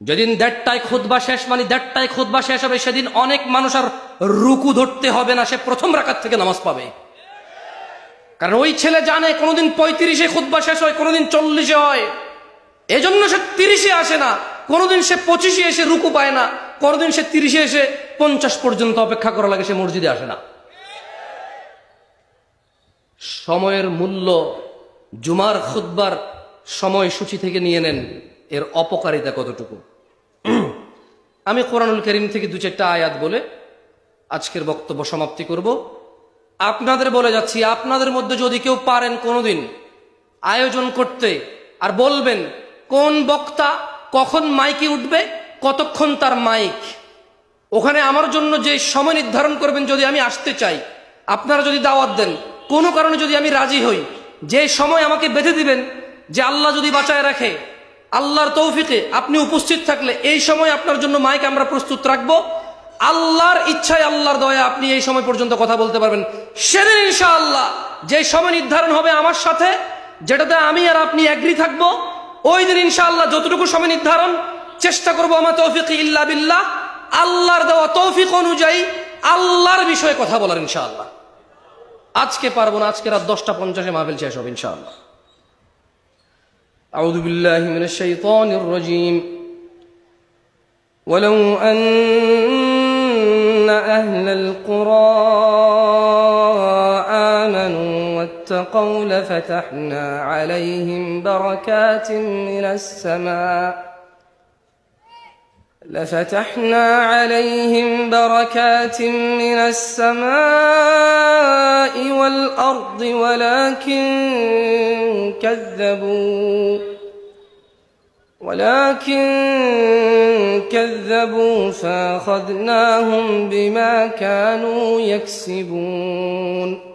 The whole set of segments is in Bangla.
যেদিন দেড়টায় খুদবা শেষ মানে দেড়টায় খুদবা শেষ হবে, সেদিন অনেক মানুষ আর রুকু ধরতে হবে না, সে প্রথম রাখার থেকে নামাজ পাবে। কারণ ওই ছেলে জানে কোনোদিন পঁয়ত্রিশে খুদবা শেষ হয়, কোনোদিন চল্লিশে হয়। এজন্য সে তিরিশে আসে না। কোনোদিন সে পঁচিশে এসে রুকু পায় না। কোনোদিন সে তিরিশে এসে পঞ্চাশ পর্যন্ত অপেক্ষা করা লাগে, সে মসজিদে আসে না। সময়ের মূল্য জুমার খুদ্বার সময়সূচি থেকে নিয়ে নেন, এর অপকারিতা কতটুকু? আমি কোরআনুল করিম থেকে দু চারটা আয়াত বলে আজকের বক্তব্য সমাপ্তি করব। আপনাদের বলে যাচ্ছি, আপনাদের মধ্যে যদি কেউ পারেন কোনোদিন আয়োজন করতে আর বলবেন, কোন বক্তা কখন মাইকে উঠবে, কতক্ষণ তার মাইক? ওখানে আমার জন্য যে সময় নির্ধারণ করবেন যদি আমি আসতে চাই, আপনারা যদি দাওয়াত দেন, কোনো কারণে যদি আমি রাজি হই, যে সময় আমাকে বেঁধে দিবেন, যে আল্লাহ যদি বাঁচায় রাখে আল্লাহর তৌফিকে আপনি উপস্থিত থাকলে এই সময় আপনার জন্য মাইক আমরা প্রস্তুত রাখব। আল্লাহর ইচ্ছায় আল্লাহর দয়া আপনি এই সময় পর্যন্ত কথা বলতে পারবেন। সেদিন ইনশাআল্লাহ যে সময় নির্ধারণ হবে আমার সাথে, যেটাতে আমি আর আপনি এগ্রি থাকব, ওই দিন ইনশাআল্লাহ যতটুকু সময় নির্ধারণ, চেষ্টা করব আমার তৌফিক ইল্লা বিল্লাহ। আল্লাহর দেওয়া তৌফিক অনুযায়ী আল্লাহর বিষয়ে কথা বলার ইনশাআল্লাহ। আজকে পারব না, আজকে রাত দশটা পঞ্চাশে মাহফিল শেষ হবে ইনশাআল্লাহ। أعوذ بالله من الشيطان الرجيم. ولو أن أهل القرى آمنوا واتقوا لفتحنا عليهم بركات من السماء. لفتحنا عليهم بركات من السماء والأرض ولكن كذبوا ولكن كذبوا فأخذناهم بما كانوا يكسبون.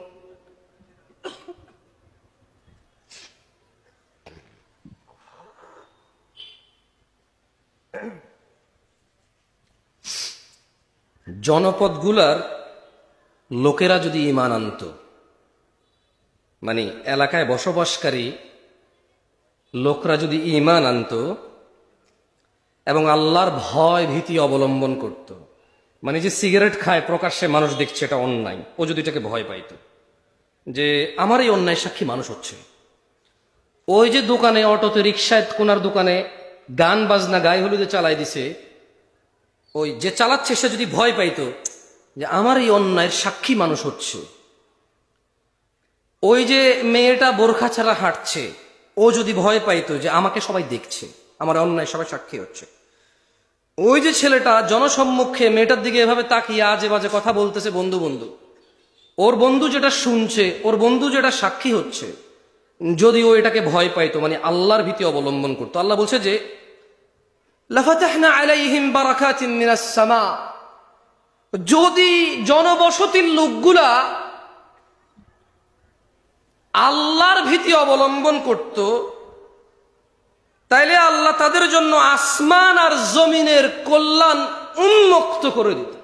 জনপদগুলার লোকেরা যদি ইমান আনত মানে এলাকায় বসবাসকারী লোকরা যদি ইমান আনত এবং আল্লাহর ভয় ভীতি অবলম্বন করত মানে যে সিগারেট খায়, প্রকাশ্যে মানুষ দেখছে এটা অন্যায়, ও যদি এটাকে ভয় পাইত, যে আমার এই অন্যায় সাক্ষী মানুষ হচ্ছে। ওই যে দোকানে অটোতে রিক্সায় কোনার দোকানে গান বাজনা গায়ে হলুদে চালাই দিছে ওই যে চালাচ্ছে, সে যদি ভয় পাইতো যে আমার এই অন্যায়ের সাক্ষী মানুষ হচ্ছে। ওই যে মেয়েটা বোরখা ছাড়া হাঁটছে, ও যদি ভয় পাইতো যে আমাকে সবাই দেখছে, আমার অন্যায় সবাই সাক্ষী হচ্ছে। ওই যে ছেলেটা জনসম্মুখে মেয়েটার দিকে এভাবে তাকিয়ে আজে বাজে কথা বলতেছে বন্ধু বন্ধু। ওর বন্ধু যেটা শুনছে, ওর বন্ধু যেটা সাক্ষী হচ্ছে, যদি ও এটাকে ভয় পাইতো মানে আল্লাহর ভীতি অবলম্বন করতো। আল্লাহ বলছে যে লাফাতাহনা আলাইহিম বারাকাতিন সামা যদি জনবসতির লোকগুলা আল্লাহর ভীতি অবলম্বন করত, তাইলে আল্লাহ তাদের জন্য আসমান আর জমিনের কল্যাণ উন্মুক্ত করে দিত।